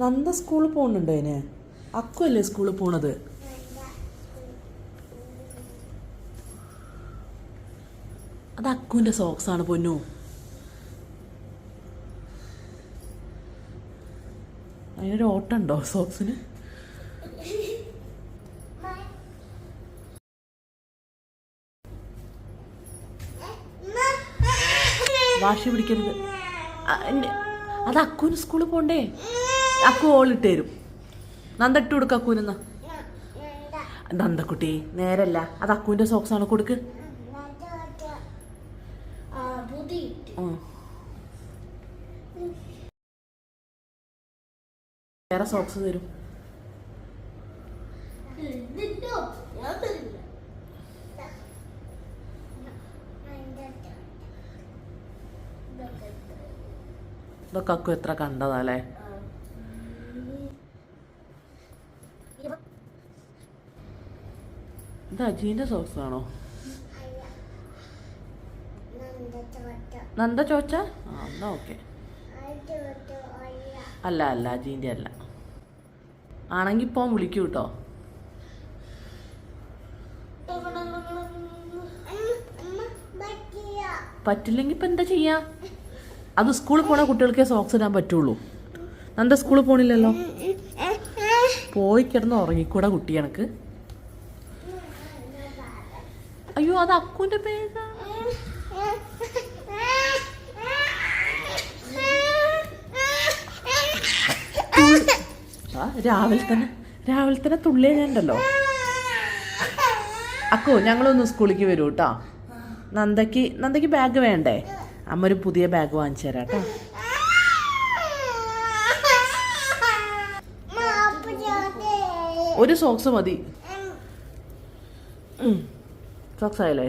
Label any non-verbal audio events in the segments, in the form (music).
നന്ദ സ്കൂളിൽ പോകുന്നുണ്ടോ അതിന്? അക്കുവല്ലേ സ്കൂളിൽ പോണത്? അത് അക്കുവിന്റെ സോക്സ് ആണ് പൊന്നു. അതിനൊരു ഓട്ടം ഉണ്ടോ സോക്സിന് വാശി പിടിക്കരുത്. അത് അക്കുവിന് സ്കൂളിൽ പോണ്ടേ? അക്കു ഓളിട്ട് തരും. നന്ദ ഇട്ട് കൊടുക്ക അക്കുവിനെന്നാ നന്ദക്കുട്ടി നേരല്ല. അത് അക്കുവിന്റെ സോക്സ് ആണ് കൊടുക്ക്. വേറെ സോക്സ് തരും. ഇതൊക്കെ അക്കു എത്ര കണ്ടതാ ഇത് അജീന്റെ സോക്സ് ആണോ? നന്ദ ചോച്ച? ആ എന്നാ ഓക്കെ. അല്ല അല്ല അജീന്റെ അല്ല. ആണെങ്കിൽ ഇപ്പം വിളിക്കൂ കേട്ടോ പറ്റില്ലെങ്കിൽ ഇപ്പം എന്താ ചെയ്യാ? അത് സ്കൂളിൽ പോണ കുട്ടികൾക്കേ സോക്സ് ഇടാൻ പറ്റുള്ളൂ. നന്ദ സ്കൂളിൽ പോണില്ലല്ലോ? പോയി കിടന്ന് ഉറങ്ങിക്കൂടാ കുട്ടി എനക്ക്. അയ്യോ അത് അക്കുവിന്റെ പേരാ രാവിലെ തന്നെ രാവിലെ തന്നെ തുള്ളിയ ഞാനുണ്ടല്ലോ അക്കോ ഞങ്ങളൊന്ന് സ്കൂളിലേക്ക് വരൂ കേട്ടോ നന്ദയ്ക്ക് നന്ദയ്ക്ക് ബാഗ് വേണ്ടേ? അമ്മ ഒരു പുതിയ ബാഗ് വാങ്ങിച്ചു തരാം കേട്ടോ ഒരു സോക്സ് മതി. സോക്സ് ആയല്ലേ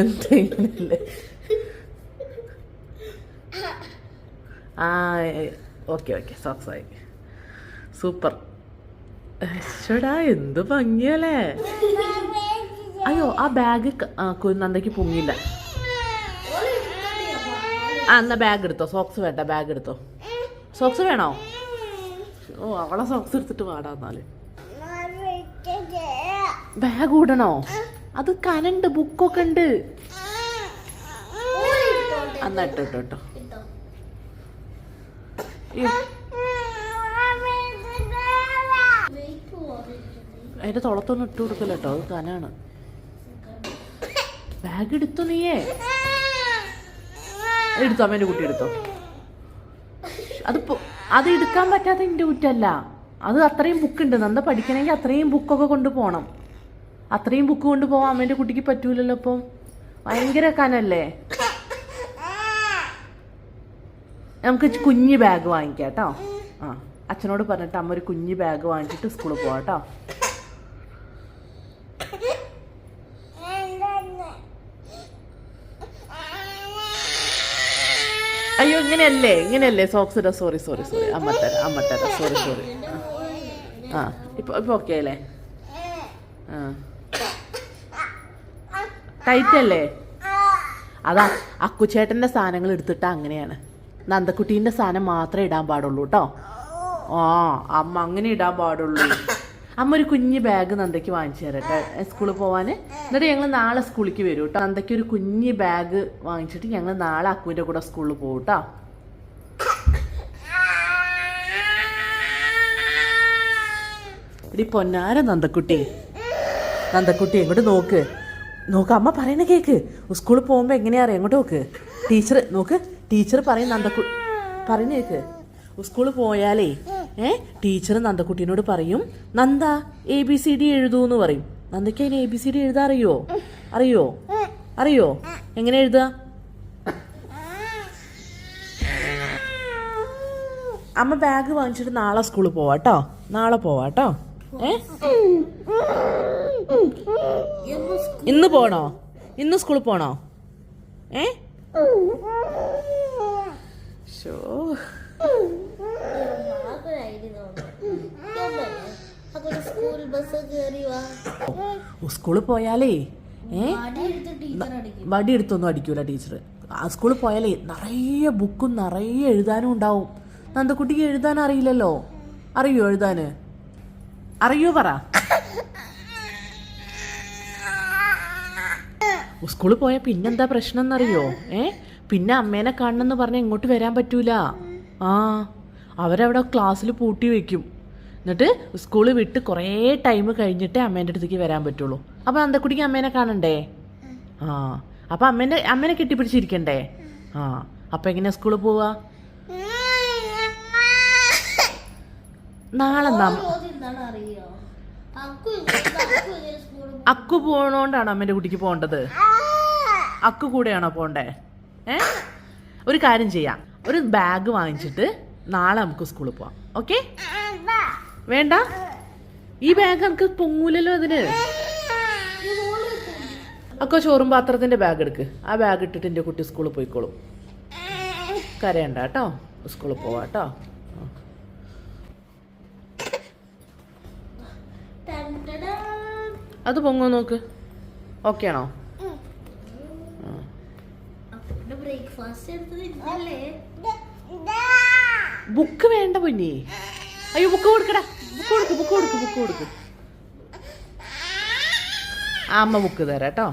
എന്തെങ്കിലല്ലേ ആ ഓക്കെ ഓക്കെ സോക്സ് ആയി സൂപ്പർ ചേടാ എന്ത് ഭംഗിയല്ലേ? അയ്യോ ആ ബാഗ് കുന്നന്തയ്ക്ക് പൊങ്ങില്ല ആ എന്നാ ബാഗ് എടുത്തോ. സോക്സ് വേണ്ട ബാഗ് എടുത്തോ. സോക്സ് വേണോ? ഓ അവളെ സോക്സ് എടുത്തിട്ട് എന്നാൽ. ബാഗ് ഇടണോ അത് കനണ്ട് ബുക്കൊക്കെ ഉണ്ട്. അന്ന ഇട്ടോ അതിന്റെ തുളത്തൊന്നും ഇട്ട് കൊടുക്കില്ല കേട്ടോ അത് കനാണ്. ബാഗ് എടുത്തു നീയേ? എടുത്തോ അമ്മേന്റെ കുട്ടി എടുത്തോ. അത് അത് എടുക്കാൻ പറ്റാത്ത എന്റെ കുറ്റമല്ല. അത് അത്രയും ബുക്ക് ഉണ്ട്. നന്ദ പഠിക്കണമെങ്കിൽ അത്രയും ബുക്കൊക്കെ കൊണ്ട് പോകണം അത്രയും ബുക്ക് കൊണ്ട് പോകാൻ അമ്മേന്റെ കുട്ടിക്ക് പറ്റൂലല്ലോ അപ്പം ഭയങ്കര കനല്ലേ? നമുക്ക് കുഞ്ഞു ബാഗ് വാങ്ങിക്കാം കേട്ടോ. ആ അച്ഛനോട് പറഞ്ഞിട്ട് അമ്മ ഒരു കുഞ്ഞ് ബാഗ് വാങ്ങിച്ചിട്ട് സ്കൂളിൽ പോവാം കേട്ടോ. അയ്യോ ഇങ്ങനെയല്ലേ ഇങ്ങനെയല്ലേ? സോക്സ് ഇടാ സോറി സോറി സോറി അമ്മ തരാം അമ്മ തരാം. സോറി സോറി ആ ഇപ്പൊ ഇപ്പൊ ഓക്കെ അല്ലേ? ആ. ടൈറ്റ് അല്ലേ? അതാ അക്കുച്ചേട്ടന്റെ സാധനങ്ങൾ എടുത്തിട്ടാ അങ്ങനെയാണ്. നന്ദക്കുട്ടീന്റെ സാധനം മാത്രമേ ഇടാൻ പാടുള്ളൂ കേട്ടോ. ആ അമ്മ അങ്ങനെ ഇടാൻ പാടുള്ളൂ. അമ്മ ഒരു കുഞ്ഞ് ബാഗ് നന്ദയ്ക്ക് വാങ്ങിച്ചു തരട്ടെ സ്കൂളിൽ പോവാൻ എന്നിട്ട് ഞങ്ങൾ നാളെ സ്കൂളിലേക്ക് വരും കേട്ടോ. നന്ദയ്ക്ക് ഒരു കുഞ്ഞ് ബാഗ് വാങ്ങിച്ചിട്ട് ഞങ്ങൾ നാളെ അക്കുവിന്റെ കൂടെ സ്കൂളിൽ പോകും കേട്ടോ. ഇടി പൊന്നാര നന്ദക്കുട്ടി. നന്ദക്കുട്ടി എങ്ങോട്ട് നോക്ക്? നോക്ക് അമ്മ പറയുന്ന കേക്ക്. സ്കൂളിൽ പോകുമ്പോൾ എങ്ങനെയാ എങ്ങോട്ട് നോക്ക്? ടീച്ചർ നോക്ക് ടീച്ചർ പറയും നന്ദക്കു പറയുന്ന കേക്ക്. സ്കൂളിൽ പോയാലേ ഏ? ടീച്ചർ നന്ദക്കുട്ടീനോട് പറയും Nanda A B C D എഴുതൂ എന്ന് പറയും. നന്ദയ്ക്ക് അതിന് എ ബി സി ഡി എഴുതാ അറിയോ? അറിയോ? അറിയോ? എങ്ങനെ എഴുതുക? അമ്മ ബാഗ് വാങ്ങിച്ചിട്ട് നാളെ സ്കൂളിൽ പോവാട്ടോ നാളെ പോവാട്ടോ ഏ? ഇന്ന് പോണോ? ഇന്ന് സ്കൂളിൽ പോണോ? ഏ? ഷോ സ്കൂൾ ബസ് കയറി വാ. സ്കൂളിൽ പോയാലേ ഏ? വടി എടുത്തൊന്നും അടിക്കൂല ടീച്ചർ ആ സ്കൂളിൽ പോയാലേ നിറയെ ബുക്കും നിറയെ എഴുതാനും ഉണ്ടാവും. നന്ദക്കുട്ടിക്ക് എഴുതാൻ അറിയില്ലല്ലോ. അറിയോ എഴുതാന്? അറിയോ പറ. സ്കൂളിൽ പോയാൽ പിന്നെന്താ പ്രശ്നം എന്നറിയോ ഏ? പിന്നെ അമ്മേനെ കാണണമെന്ന് പറഞ്ഞാൽ ഇങ്ങോട്ട് വരാൻ പറ്റൂല. ആ അവരവിടെ ക്ലാസ്സിൽ പൂട്ടി വെക്കും. എന്നിട്ട് സ്കൂൾ വിട്ട് കുറേ ടൈം കഴിഞ്ഞിട്ടേ അമ്മേന്റെ അടുത്തേക്ക് വരാൻ പറ്റുള്ളൂ. അപ്പോൾ അന്തക്കുട്ടിക്ക് അമ്മേനെ കാണണ്ടേ? ആ അപ്പോൾ അമ്മേന്റെ അമ്മേനെ കെട്ടിപ്പിടിച്ചിരിക്കണ്ടേ? ആ അപ്പോൾ എങ്ങനെയാ സ്കൂളിൽ പോവാ? നാളെ അക്കു പോണോണ്ടാണ് അമ്മേന്റെ കുട്ടിക്ക് പോകേണ്ടത് അക്കു കൂടെയാണോ പോണ്ടേ? ഏ? ഒരു കാര്യം ചെയ്യാം. ഒരു ബാഗ് വാങ്ങിച്ചിട്ട് നാളെ നമുക്ക് സ്കൂളിൽ പോവാം. ഓക്കെ? വേണ്ട. ഈ ബാഗ് നമുക്ക് പൊങ്ങൂലല്ലോ അതിന്. അക്കോ ചോറും പാത്രത്തിന്റെ ബാഗ് എടുക്ക്. ആ ബാഗ് ഇട്ടിട്ട് എന്റെ കുട്ടി സ്കൂളിൽ പോയിക്കോളും. കരയണ്ട കേട്ടോ. സ്കൂളിൽ പോവാ കേട്ടോ. ടൻ ടടാ. അത് പൊങ്ങോ നോക്ക്. ഓക്കെ ആണോ? ബ്രേക്ക്ഫാസ്റ്റ് ബുക്ക് വേണ്ട പൊന്നി. അയ്യോ ബുക്ക് കൊടുക്കടാ. ബുക്ക് കൊടുക്ക് ബുക്ക് കൊടുക്ക് ബുക്ക് കൊടുക്ക്. അമ്മ ബുക്ക് തരാം കേട്ടോ.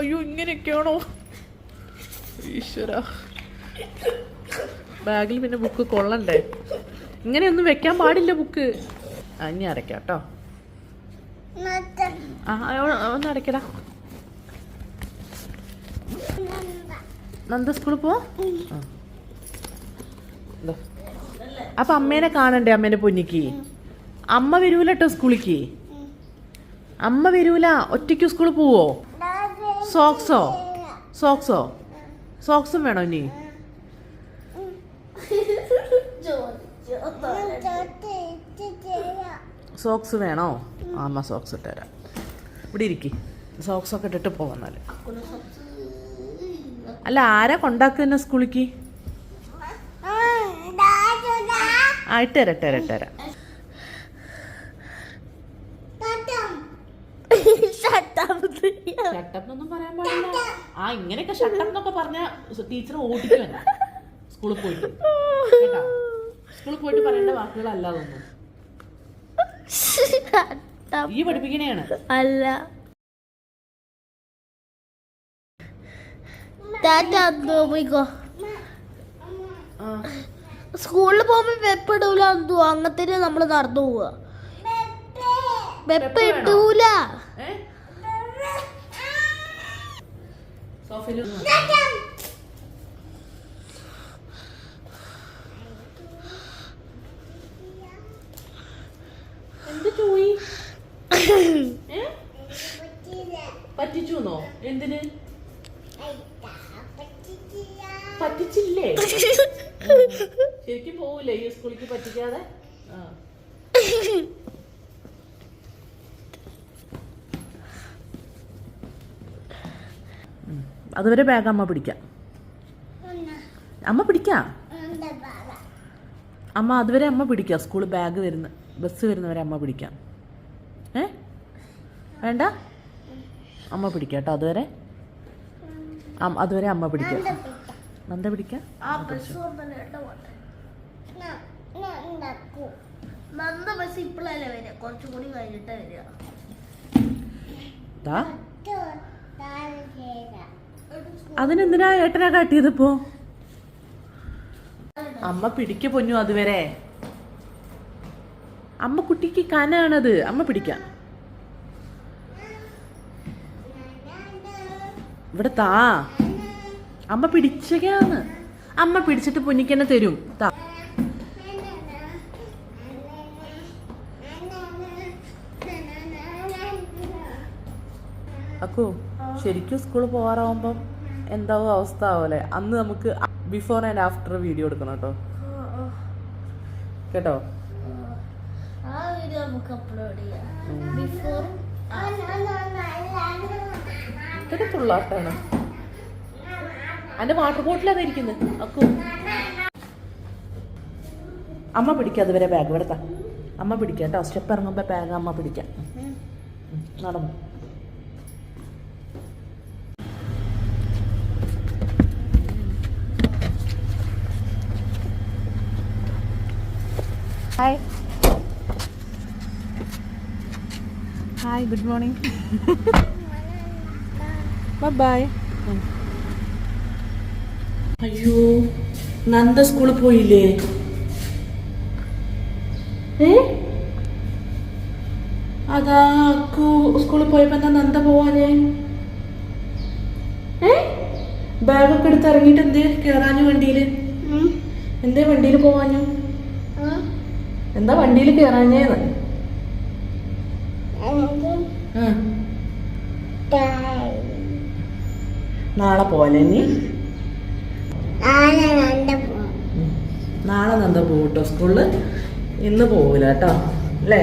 അയ്യോ ഇങ്ങനെയൊക്കെയാണോ? ഈശ്വര. ബാഗിൽ പിന്നെ ബുക്ക് കൊള്ളണ്ടേ? ഇങ്ങനെയൊന്നും വെക്കാൻ പാടില്ല ബുക്ക്. ഇനി അടയ്ക്കാം കേട്ടോ ആ ഒന്ന് അടയ്ക്കടാ നന്ദ സ്കൂളിൽ പോ. അപ്പൊ അമ്മേനെ കാണണ്ടേ അമ്മേനെ പൊന്നിക്ക്? അമ്മ വരൂല കേട്ടോ സ്കൂളിക്ക്? അമ്മ വരൂല ഒറ്റയ്ക്ക് സ്കൂളിൽ പോവോ? സോക്സോ സോക്സോ സോക്സും വേണോ ഇനി? സോക്സ് വേണോ? ആ, അമ്മ സോക്സ് ഇട്ടുതരാം. ഇവിടെ ഇരിക്കി. സോക്സ് ഒക്കെ ഇട്ടിട്ട് പോകുന്നാൽ അല്ല ആരാ കൊണ്ടാക്കുന്ന സ്കൂളിക്ക്? ആ ഇട്ടുതരാം ഇട്ടുതരാം ഇട്ടുതരാം. ഷട്ടപ്പ് പറയാൻ പാടില്ല. ആ ഇങ്ങനെയൊക്കെ ഷട്ടപ്പ് എന്നൊക്കെ പറഞ്ഞ ടീച്ചർ ഓടിക്കും സ്കൂളിൽ പോയിട്ട്. സ്കൂളിൽ പോയിട്ട് പറയേണ്ട വാക്കുകളല്ല അതൊന്നും. ഈ പഠിപ്പിക്കണേയാണ് അല്ല. പോയിക്കോ. സ്കൂളിൽ പോകുമ്പോ വെപ്പ് ഇടൂല എന്തോ? അങ്ങനത്തെ നമ്മൾ നടന്നു പോവുക വെപ്പ്? ഇടൂല. സോഫയിൽ ഇരുന്നോ? എന്ത് ചോയി ഏ? പറ്റിച്ചുന്നോ? എന്തിന്? പറ്റിച്ചില്ലേ? (laughs) ശരിക്കും പോവില്ലേ ഈ സ്കൂളിക്ക് പറ്റിക്കാതെ? അതുവരെ ബാഗ് അമ്മ പിടിക്കാം. അമ്മ പിടിക്കാം? അമ്മ അതുവരെ അമ്മ പിടിക്കാം. സ്കൂൾ ബാഗ് വരുന്ന ബസ് വരുന്നവരെ അമ്മ പിടിക്കാം. വേണ്ട. അമ്മ പിടിക്കാം കേട്ടോ അതുവരെ അതുവരെ അമ്മ പിടിക്കാം. നന്ദ പിടിക്കാം. ആ ബസ് നന്ദ ബസ് ഇപ്പോഴല്ലേ വരിക? കുറച്ചും കൂടി കഴിഞ്ഞിട്ടാ വരിക. ദാ. അതിനെന്തിനാ ഏട്ടനാ കാട്ടിയതിപ്പോ അമ്മ പിടിക്ക പൊന്നു അതുവരെ. അമ്മ കുട്ടിക്ക് കനാണത്. അമ്മ പിടിക്കാം. ഇവിടെ താ. അമ്മ പിടിച്ചകാന്ന് അമ്മ പിടിച്ചിട്ട് പൊന്നിക്കന്നെ തരും. താ. അക്കു ശരിക്കും സ്കൂളിൽ പോകാറാവുമ്പം എന്താവും അവസ്ഥ ആവല്ലേ അന്ന് നമുക്ക് ബിഫോർ ആൻഡ് ആഫ്റ്റർ വീഡിയോ എടുക്കണം കേട്ടോ. കേട്ടോ? ആ വീഡിയോ നമുക്ക് അപ്ലോഡ് ചെയ്യാം. ബിഫോർ ഇതൊക്കെ തുള്ളാട്ടാണ് അന്റെ വാട്ടർ ബോട്ടിലാണ് ഇരിക്കുന്നത് അക്കു. അമ്മ പിടിക്കാം അതുവരെ ബാഗ് എടുത്ത അമ്മ പിടിക്കാം കേട്ടോ. സ്റ്റെപ്പ് ഇറങ്ങുമ്പോൾ ബാഗ് അമ്മ പിടിക്കാം. നടന്നു. Hi hi good morning bye അയ്യോ നന്ദ സ്കൂളിൽ പോയില്ലേ? ഏ? അതാ അക്കു സ്കൂളിൽ പോയപ്പോ എന്താ നന്ദ പോവാനേ ഏ? ബാഗൊക്കെ എടുത്ത് ഇറങ്ങിയിട്ട് എന്തേ കേറാഞ്ഞു വണ്ടിയിൽ? എന്തേ വണ്ടിയിൽ പോവാഞ്ഞു? എന്താ വണ്ടിയിൽ കേറാഞ്ഞേന്ന്? ആ. നാളെ പോലെ നീ. നാളെ നന്ദ പോകട്ടോ സ്കൂളിൽ ഇന്ന് പോവില്ല കേട്ടോ അല്ലേ?